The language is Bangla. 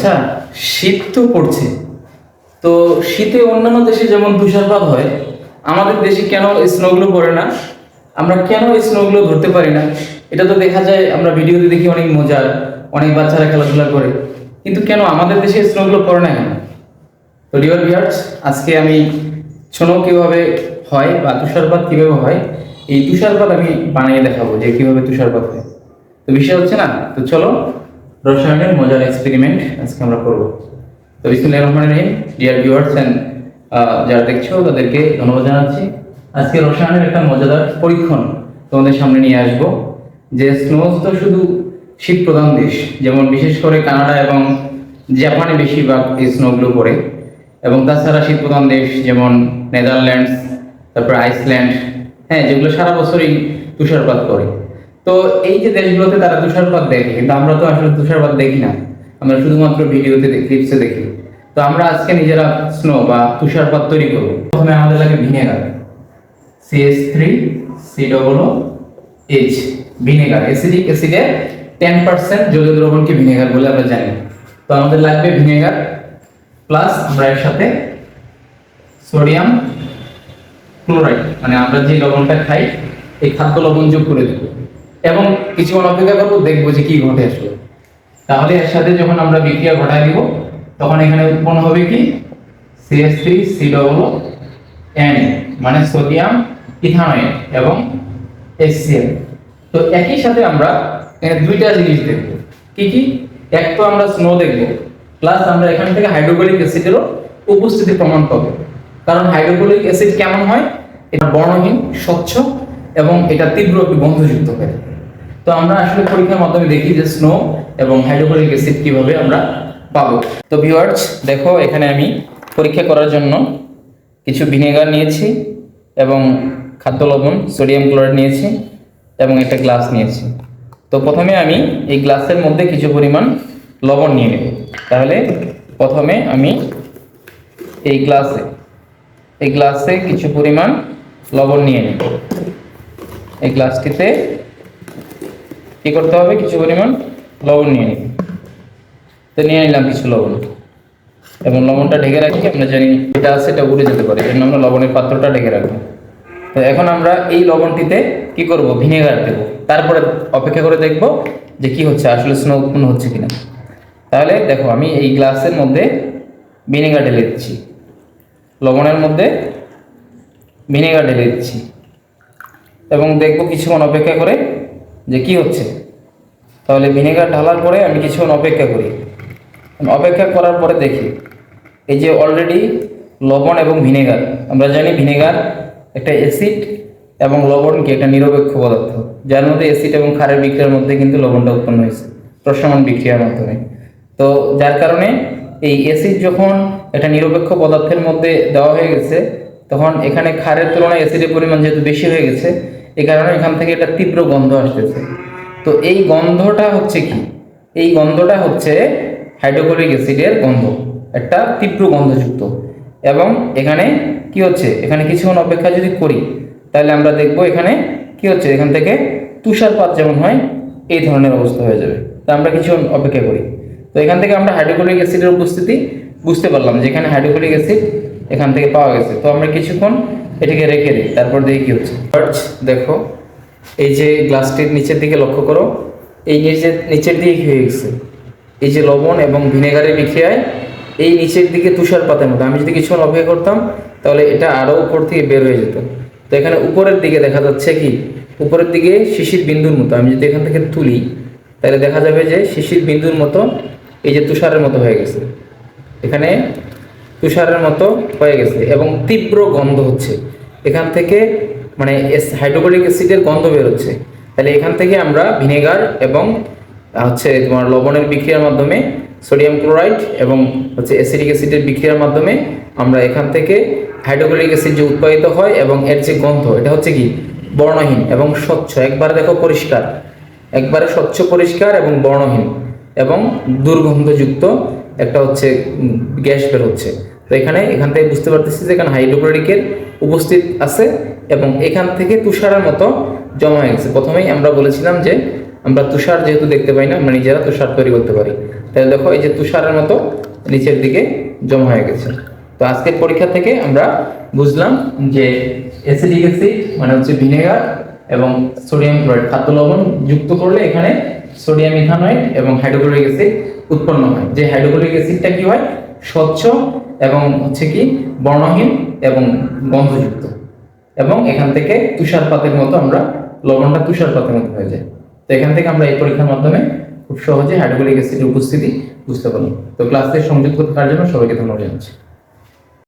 আচ্ছা শীত তো পড়ছে। তো শীতে অন্যান্য দেশে যেমন তুষারপাত হয়, আমাদের দেশে কেন স্নোগুলো পড়ে না? আমরা কেন স্নোগুলো ধরতে পারি না? এটা তো দেখা যায়, আমরা ভিডিওতে দেখি অনেক মজার, অনেক বাচ্চারা খেলাধুলা করে। কিন্তু কেন আমাদের দেশে স্নোগুলো পড়ে না কেন? তো ডিয়ার ভিউয়ার্স আজকে আমি ছোনো কীভাবে হয় বা তুষারপাত কীভাবে হয়। এই তুষারপাত আমি বানিয়ে দেখাবো যে কীভাবে তুষারপাত হয়। তো বিষয় হচ্ছে না? তো চলো রসায়নের মজার এক্সপেরিমেন্ট আজকে আমরা করব। তো বিসমুল্লাহ রহমান রহিম ডিয়ার ভিউয়ার্স অ্যান্ড যারা দেখছ, তাদেরকে ধন্যবাদ জানাচ্ছি। আজকে রসায়নের একটা মজাদার পরীক্ষণ তোমাদের সামনে নিয়ে আসব, যে স্নোজ তো শুধু শীত প্রধান দেশ, যেমন বিশেষ করে কানাডা এবং জাপানে বেশিরভাগ এই স্নোগুলো পড়ে, এবং তাছাড়া শীত প্রধান দেশ যেমন নেদারল্যান্ডস, তারপর আইসল্যান্ড হ্যাঁ যেগুলো সারা বছরই তুষারপাত করে। তো এই যে দেশগুলোতে তারা তুষারপাত দেখে, কিন্তু আমরা তো আসলে তুষারপাত দেখি না। আমরা শুধুমাত্র ভিডিওতে ক্লিপসে দেখি। তো আমরা আজকে নিজেরা স্নো বা তুষারপাত তৈরি করব। প্রথমে আমাদের লাগে vinegar CS three C double H vinegar acidic অ্যাসিডে ten percent জলীয় দ্রবণকে ভিনেগার বলে আমরা জানি। তো আমাদের লাগবে ভিনেগার প্লাস আমরা এর সাথে সোডিয়াম ক্লোরাইড মানে আমরা যে লবণটা খাই, এই খাদ্য লবণ যোগ করে দেবো। এবং কিছুক্ষণ অপেক্ষা করব, দেখব যে কি ঘটে আসলে। তাহলে এর সাথে যখন আমরা বিক্রিয়া ঘটায় দিব, তখন এখানে উৎপন্ন হবে কি? CS three C double N মানে সোডিয়াম ইথানয়েড এবং HCl তো একই সাথে আমরা এখানে দুইটা জিনিস দেখব। কি কি? এক তো আমরা স্নো দেখব প্লাস আমরা এখান থেকে হাইড্রোক্লোরিক অ্যাসিডেরও উপস্থিতি প্রমাণ পাবো। কারণ হাইড্রোক্লোরিক অ্যাসিড কেমন হয়? এটা বর্ণহীন, স্বচ্ছ এবং এটা তীব্র একটি গন্ধযুক্ত হয়। তো আমরা আসলে পরীক্ষার মাধ্যমে দেখি যে স্নো এবং হাইড্রোক্লোরিক অ্যাসিড কীভাবে আমরা পাবো। তো ভিউয়ার্স দেখো, এখানে আমি পরীক্ষা করার জন্য কিছু ভিনেগার নিয়েছি এবং খাদ্য লবণ সোডিয়াম ক্লোরাইড নিয়েছি এবং একটা গ্লাস নিয়েছি। তো প্রথমে আমি এই গ্লাসের মধ্যে কিছু পরিমাণ লবণ নিয়ে নেব। তাহলে প্রথমে আমি এই গ্লাসে এই গ্লাসে কিছু পরিমাণ লবণ নিয়ে নেব। এই গ্লাসটিতে কি করতে হবে? কিছু পরিমাণ লবণ নিয়ে নিব। তো নিয়ে নিলাম কিছু লবণ। এবং লবণটা ঢেকে রাখি, আমরা জানি এটা আছে এটা উড়ে যেতে পারে জন্য আমরা লবণের পাত্রটা ঢেকে রাখব। তো এখন আমরা এই লবণটিতে কি করব? ভিনেগার দেবো। তারপরে অপেক্ষা করে দেখব যে কি হচ্ছে, আসলে স্নো উৎপন্ন হচ্ছে কিনা। তাহলে দেখো, আমি এই গ্লাসের মধ্যে ভিনেগার ঢেলে দিচ্ছি। লবণের মধ্যে ভিনেগার ঢেলে দিচ্ছি। এবং দেখব কিছুক্ষণ অপেক্ষা করে যে কি হচ্ছে? তাহলে ভিনেগার ঢালার পরে আমি কিছুক্ষণ অপেক্ষা করি। অপেক্ষা করার পরে দেখি, এই যে অলরেডি লবণ এবং ভিনেগার, আমরা জানি ভিনেগার একটা অ্যাসিড এবং লবণকে একটা নিরপেক্ষ পদার্থ, যার মধ্যে অ্যাসিড এবং খারের বিক্রিয়ার মধ্যে কিন্তু লবণটা উৎপন্ন হয়েছে, প্রশমন বিক্রিয়ার মাধ্যমে। তো যার কারণে এই অ্যাসিড যখন একটা নিরপেক্ষ পদার্থের মধ্যে দেওয়া হয়ে গেছে, তখন এখানে খারের তুলনায় অ্যাসিডের পরিমাণ যেহেতু বেশি হয়ে গেছে এই কারণে এখান থেকে একটা তীব্র গন্ধ আসতেছে। তো এই গন্ধটা হচ্ছে কি? এই গন্ধটা হচ্ছে হাইড্রোক্লোরিক অ্যাসিডের গন্ধ, একটা তীব্র গন্ধযুক্ত। এবং এখানে কি হচ্ছে? এখানে কিছুক্ষণ অপেক্ষা যদি করি, তাহলে আমরা দেখব এখানে কি হচ্ছে? এখান থেকে তুষারপাত যেমন হয়, এই ধরনের অবস্থা হয়ে যাবে। তা আমরা কিছুক্ষণ অপেক্ষা করি। তো এখান থেকে আমরা হাইড্রোক্লোরিক অ্যাসিডের উপস্থিতি বুঝতে পারলাম যে এখানে হাইড্রোক্লোরিক অ্যাসিড এখান থেকে পাওয়া গেছে। তো আমরা কিছুক্ষণ এটাকে রেখে দিই তারপর দেখি কি হচ্ছে। First, দেখো এই যে গ্লাসটির নিচের দিকে লক্ষ্য করো এই নিচের নিচের দিকে কি হয়ে গেছে? এই যে লবণ এবং ভিনেগারের বিক্রিয়ায় এই নিচের দিকে তুষারপাতের মতো। আমি যদি কিছুক্ষণ অপেক্ষা করতাম তাহলে এটা আরও উপর থেকে বের হয়ে যেত। তো এখানে উপরের দিকে দেখা যাচ্ছে কি? উপরের দিকে শিশির বিন্দুর মতো। আমি যদি এখান থেকে তুলি তাহলে দেখা যাবে যে শিশির বিন্দুর মতো এই যে তুষারের মতো হয়ে গেছে। এখানে তুষারের মতো হয়ে গেছে এবং তীব্র গন্ধ হচ্ছে। এখান থেকে মানে হাইড্রোক্লোরিক অ্যাসিডের গন্ধ বেরোচ্ছে। তাহলে এখান থেকে আমরা ভিনেগার এবং হচ্ছে তোমার লবণের বিক্রিয়ার মাধ্যমে সোডিয়াম ক্লোরাইড এবং হচ্ছে অ্যাসিডিক অ্যাসিডের বিক্রিয়ার মাধ্যমে আমরা এখান থেকে হাইড্রোক্লোরিক অ্যাসিড যে উৎপাদিত হয় এবং এর যে গন্ধ, এটা হচ্ছে কি? বর্ণহীন এবং স্বচ্ছ। একবার দেখো পরিষ্কার। একবারে স্বচ্ছ, পরিষ্কার এবং বর্ণহীন এবং দুর্গন্ধযুক্ত একটা হচ্ছে গ্যাস বের হচ্ছে। তো এখানে, এখান থেকে বুঝতে পারতেছি যে এখানে হাইড্রোক্লোরিকের উপস্থিত আছে এবং এখান থেকে তুষারের মতো জমা হয়ে গেছে। প্রথমেই আমরা বলেছিলাম যে আমরা তুষার যেহেতু দেখতে পাই না, আমরা নিজেরা তুষার তৈরি করতে পারি। তাহলে দেখো, এই যে তুষারের মতো নিচের দিকে জমা হয়ে গেছে। তো আজকের পরীক্ষা থেকে আমরা বুঝলাম যে অ্যাসিডিক অ্যাসিড মানে হচ্ছে ভিনেগার এবং সোডিয়াম ক্লোরাইড, খাদ্য লবণ যুক্ত করলে এখানে সোডিয়াম ইথানয়েড এবং হাইড্রোক্লোরিক অ্যাসিড উৎপন্ন হয়। যে হাইড্রোক্লোরিক অ্যাসিডটা কি হয়? স্বচ্ছ এবং হচ্ছে কি বর্ণহীন এবং গন্ধযুক্ত। এবং এখান থেকে তুষারপাতের মতো আমরা, লবণটা তুষারপাতের মতো হয়ে যায়। তো এখান থেকে আমরা এই পরীক্ষার মাধ্যমে খুব সহজে হাইড্রোক্লোরিক অ্যাসিডের উপস্থিতি বুঝতে পারি তো ক্লাসে সংযুক্ত থাকার জন্য সবাইকে ধন্যবাদ জানাচ্ছি।